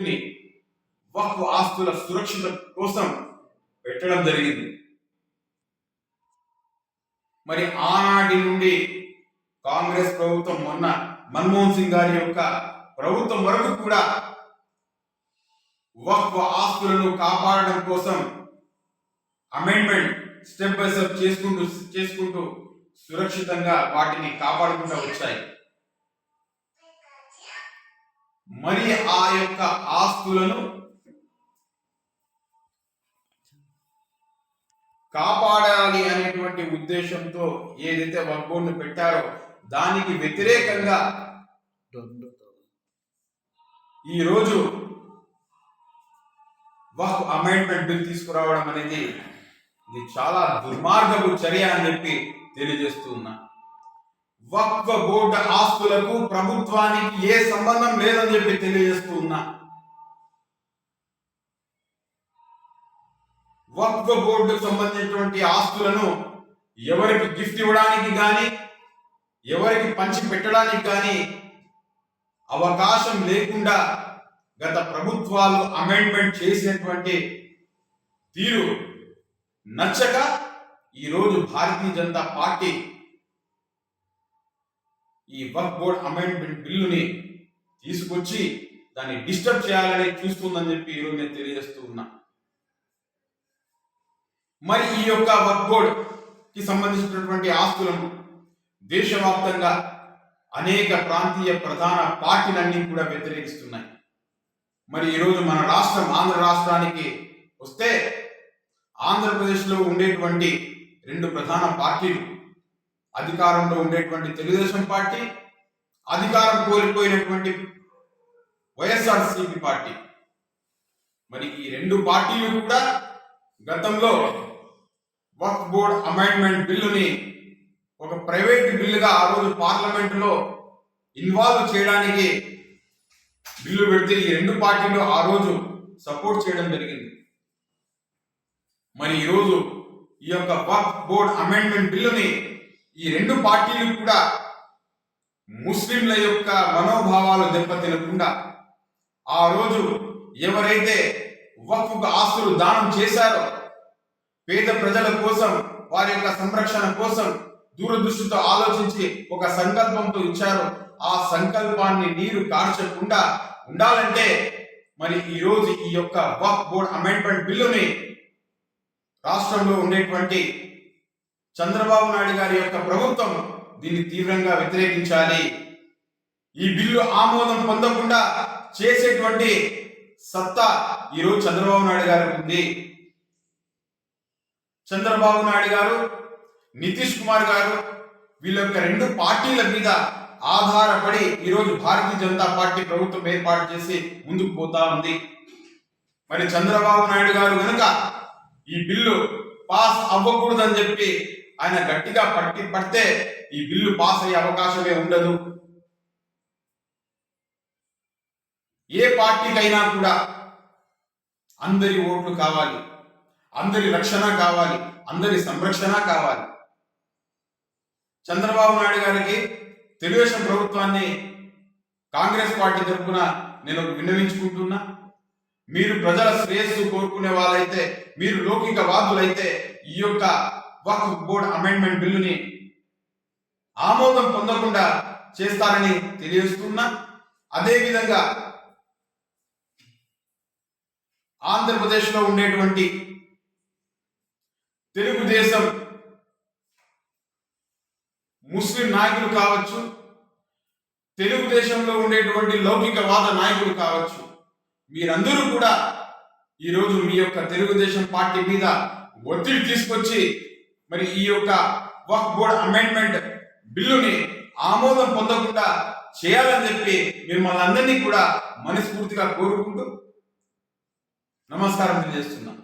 వక్ఫ్ ఆస్తుల సురక్షిత కోసం పెట్టడం జరిగింది. మరి ఆనాటి నుండి కాంగ్రెస్ ప్రభుత్వం మొన్న మన్మోహన్ సింగ్ గారి యొక్క ప్రభుత్వం వరకు కూడా వక్ఫ్ ఆస్తులను కాపాడడం కోసం అమెండ్మెంట్ స్టెప్ బై స్టెప్ చేసుకుంటూ చేసుకుంటూ సురక్షితంగా వాటిని కాపాడుకుంటూ వచ్చాయి. మరి ఆ యొక్క ఆస్తులను కాపాడాలి అనేటువంటి ఉద్దేశంతో ఏదైతే వక్బోర్డును పెట్టారో దానికి వ్యతిరేకంగా ఈ రోజు వక్ అమెండ్మెంట్ బిల్ తీసుకురావడం అనేది ఇది చాలా దుర్మార్గపు చర్య అని చెప్పి తెలియజేస్తూ ఉన్నా. వక్ఫ్ బోర్డు ఆస్తులకు ప్రభుత్వానికి ఏ సంబంధం లేదని చెప్పి తెలియజేస్తూ ఉన్నా వక్ఫ్ బోర్డుకు సంబంధించినటువంటి ఆస్తులను ఎవరికి గిఫ్ట్ ఇవ్వడానికి కానీ ఎవరికి పంచి పెట్టడానికి కానీ అవకాశం లేకుండా గత ప్రభుత్వాలు అమెండ్మెంట్ చేసినటువంటి తీరు నచ్చక ఈరోజు భారతీయ జనతా పార్టీ ఈ వర్క్ బోర్డ్ అమెండ్మెంట్ బిల్లుని తీసుకొచ్చి దాన్ని డిస్టర్బ్ చేయాలని చూస్తుందని చెప్పి ఈరోజు నేను తెలియజేస్తూ ఉన్నా. మరి ఈ యొక్క వర్క్ బోర్డ్కి సంబంధించినటువంటి ఆస్తులను దేశవ్యాప్తంగా అనేక ప్రాంతీయ ప్రధాన పార్టీలన్నీ కూడా వ్యతిరేకిస్తున్నాయి. మరి ఈరోజు మన రాష్ట్రం ఆంధ్ర రాష్ట్రానికి వస్తే ఆంధ్రప్రదేశ్లో ఉండేటువంటి రెండు ప్రధాన పార్టీలు అధికారంలో ఉండేటువంటి తెలుగుదేశం పార్టీ అధికారం కోల్పోయినటువంటి వైఎస్ఆర్సీపీ పార్టీ. మరి ఈ రెండు పార్టీలు కూడా గతంలో వక్ఫ్ బోర్డ్ అమెండ్మెంట్ బిల్లుని ఒక ప్రైవేట్ బిల్లుగా ఆ రోజు పార్లమెంటులో ఇన్వాల్వ్ చేయడానికి బిల్లు పెడితే ఈ రెండు పార్టీలు ఆ రోజు సపోర్ట్ చేయడం జరిగింది. మరి ఈరోజు ఈ యొక్క వక్ఫ్ బోర్డ్ అమెండ్మెంట్ బిల్లుని ఈ రెండు పార్టీలు కూడా ముస్లింల యొక్క మనోభావాలు దెబ్బతినకుండా ఆ రోజు ఎవరైతే వక్ఫ్ ఆస్తులు దానం చేశారో పేద ప్రజల కోసం వారి యొక్క సంరక్షణ కోసం దూరదృష్టితో ఆలోచించి ఒక సంకల్పంతో ఇచ్చారో ఆ సంకల్పాన్ని నీరు కార్చకుండా ఉండాలంటే మరి ఈ రోజు ఈ యొక్క వక్ బోర్డ్ అమెండ్మెంట్ బిల్లుని రాష్ట్రంలో ఉండేటువంటి చంద్రబాబు నాయుడు గారి యొక్క ప్రభుత్వం దీన్ని తీవ్రంగా వ్యతిరేకించాలి. ఈ బిల్లు ఆమోదం పొందకుండా చేసేటువంటి సత్తా ఈరోజు చంద్రబాబు నాయుడు గారికి ఉంది. చంద్రబాబు నాయుడు గారు నితీష్ కుమార్ గారు వీళ్ళ యొక్క రెండు పార్టీల మీద ఆధారపడి ఈరోజు భారతీయ జనతా పార్టీ ప్రభుత్వం ఏర్పాటు చేసి ముందుకు పోతా ఉంది. మరి చంద్రబాబు నాయుడు గారు కనుక ఈ బిల్లు పాస్ అవ్వకూడదని చెప్పి ఆయన గట్టిగా పట్టి పడితే ఈ బిల్లు పాస్ అయ్యే అవకాశమే ఉండదు. ఏ పార్టీకైనా కూడా అందరి ఓట్లు కావాలి అందరి రక్షణ కావాలి అందరి సంరక్షణ కావాలి. చంద్రబాబు నాయుడు గారికి తెలుగుదేశం ప్రభుత్వాన్ని కాంగ్రెస్ పార్టీ తరఫున నేను విన్నవించుకుంటున్నా. మీరు ప్రజల శ్రేయస్సు కోరుకునే వాళ్ళైతే మీరు లౌకిక వాదులైతే ఈ యొక్క వక్ఫ్ బోర్డ్ అమెండ్మెంట్ బిల్లుని ఆమోదం పొందకుండా చేస్తారని తెలియజేస్తున్నా. అదేవిధంగా ఆంధ్రప్రదేశ్లో ఉండేటువంటి తెలుగుదేశం ముస్లిం నాయకులు కావచ్చు తెలుగుదేశంలో ఉండేటువంటి లౌకికవాద నాయకులు కావచ్చు మీరందరూ కూడా ఈరోజు మీ యొక్క తెలుగుదేశం పార్టీ మీద ఒత్తిడి తీసుకొచ్చి మరి ఈ యొక్క వక్ బోర్డ్ అమెండ్మెంట్ బిల్లుని ఆమోదం పొందకుండా చేయాలని చెప్పి మిమ్మల్ని అందరినీ కూడా మనస్ఫూర్తిగా కోరుకుంటూ నమస్కారం తెలియజేస్తున్నాను